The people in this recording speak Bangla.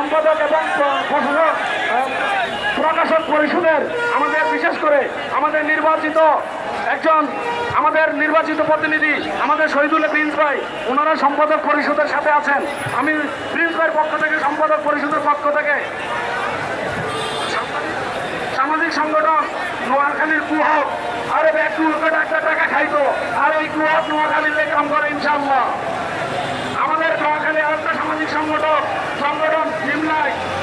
সম্পাদক এবং প্রকাশক পরিষদের আমাদের, বিশেষ করে আমাদের নির্বাচিত একজন, আমাদের নির্বাচিত প্রতিনিধি, আমাদের শহীদুল প্রিন্স ভাই, ওনারা সম্পাদক পরিষদের সাথে আছেন। আমি প্রিন্স ভাইয়ের পক্ষ থেকে, সম্পাদক পরিষদের পক্ষ থেকে সামাজিক সংগঠন নোয়াখালীর কুহক আর একটু কুহকটা একটা টাকা খাইতো, আর এই কুহক নোয়াখালীতে কাম করে ইনশাল্লাহ আমাদের নোয়াখালী আর একটা সামাজিক সংগঠন সংগঠন নিম্লায়